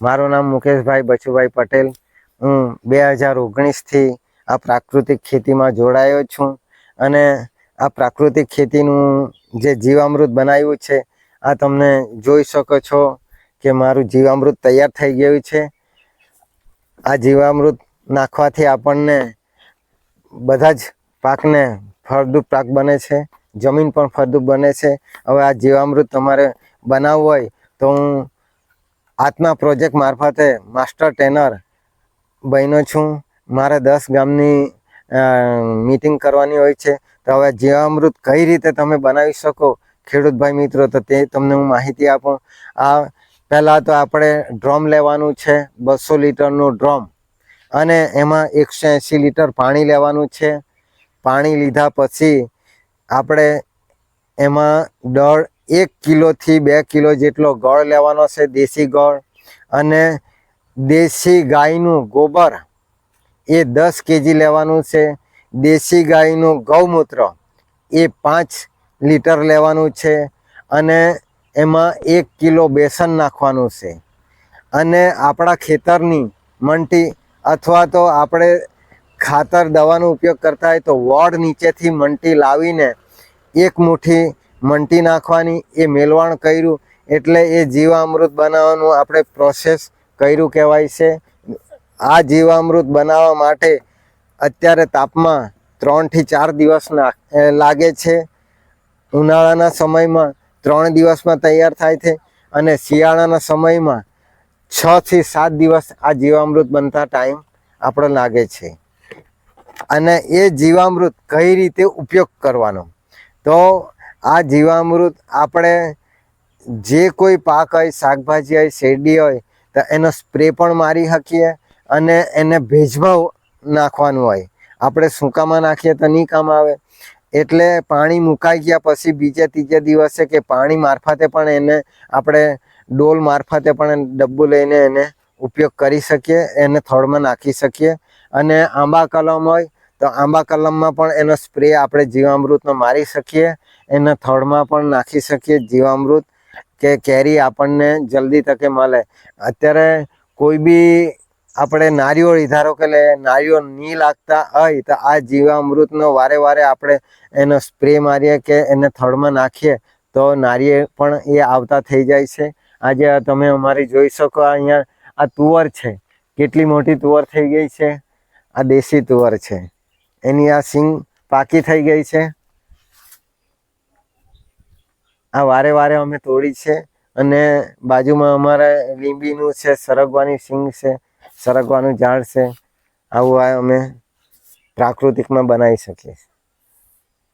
મારું નામ મુકેશભાઈ બચુભાઈ પટેલ. હું બે હજાર ઓગણીસથી આ પ્રાકૃતિક ખેતીમાં જોડાયો છું અને આ પ્રાકૃતિક ખેતીનું જે જીવામૃત બનાવ્યું છે, આ તમને જોઈ શકો છો કે મારું જીવામૃત તૈયાર થઈ ગયું છે. આ જીવામૃત નાખવાથી આપણને બધા જ પાકને ફળદ્રુપ પાક બને છે, જમીન પણ ફળદ્રુપ બને છે. હવે આ જીવામૃત તમારે બનાવવું હોય તો હું આત્મા પ્રોજેક્ટ મારફતે માસ્ટર ટ્રેનર બન્યો છું. મારે દસ ગામની મીટિંગ કરવાની હોય છે. તો હવે જીવામૃત કઈ રીતે તમે બનાવી શકો ખેડૂત ભાઈ મિત્રો, તો તે તમને હું માહિતી આપું. આ પહેલાં તો આપણે ડ્રમ લેવાનું છે, બસો લીટરનું ડ્રમ. અને એમાં એકસો એંસી લીટર પાણી લેવાનું છે. પાણી લીધા પછી આપણે એમાં દળ એક કિલોથી બે કિલો જેટલો ગળ લેવાનો છે દેશી ગળ. અને દેશી ગાયનું ગોબર એ દસ કેજી લેવાનું છે. દેશી ગાયનું ગૌમૂત્ર એ પાંચ લીટર લેવાનું છે. અને એમાં એક કિલો બેસન નાખવાનું છે. અને આપણા ખેતરની મંટી અથવા તો આપણે ખાતર દવાનો ઉપયોગ કરતા હોય તો વોડ નીચેથી મંટી લાવીને એક મુઠ્ઠી મંટી નાખવાની, એ મેલવાણ કર્યું, એટલે એ જીવામૃત બનાવવાનું આપણે પ્રોસેસ કર્યું કહેવાય છે. આ જીવામૃત બનાવવા માટે અત્યારે તાપમાં ત્રણથી ચાર દિવસ લાગે છે. ઉનાળાના સમયમાં ત્રણ દિવસમાં તૈયાર થાય છે અને શિયાળાના સમયમાં છથી સાત દિવસ આ જીવામૃત બનતા ટાઈમ આપણો લાગે છે. અને એ જીવામૃત કઈ રીતે ઉપયોગ કરવાનો? તો આ જીવામૃત આપણે જે કોઈ પાક હોય, શાકભાજી હોય, શેરડી હોય, તો એનો સ્પ્રે પણ મારી શકીએ અને એને ભેજમાં નાખવાનું હોય. આપણે સૂકામાં નાખીએ તો નહીં કામ આવે. એટલે પાણી મુકાઈ ગયા પછી બીજે ત્રીજે દિવસે કે પાણી મારફતે પણ એને આપણે ડોલ મારફતે પણ ડબ્બુ લઈને એને ઉપયોગ કરી શકીએ, એને થળમાં નાખી શકીએ. અને આંબા કલમ હોય તો આંબા કલમમાં પણ એનો સ્પ્રે આપણે જીવામૃતનો મારી શકીએ, એના થળમાં પણ નાખી શકીએ જીવામૃત કે કેરી આપણને જલ્દી તકે મળે. અત્યારે કોઈ બી આપણે નારિયોળી ધારો કે લે નારિયોળ નહીં લાગતા હોય તો આ જીવામૃતનો વારે વારે આપણે એનો સ્પ્રે મારીએ કે એને થળમાં નાખીએ તો નારિયેળ પણ એ આવતા થઈ જાય છે. આજે તમે અમારી જોઈ શકો અહીંયા આ તુવર છે. કેટલી મોટી તુવર થઈ ગઈ છે. આ દેશી તુવર છે. એની આ સિંગ પાકી થઈ ગઈ છે. આ વારે વારે અમે તોડી છે અને બાજુમાં અમારે લીંબીનું છે, સરગવાની સિંગ છે, સરગવાનું ઝાડ છે. આવું આ અમે પ્રાકૃતિકમાં બનાવી શકીએ છીએ.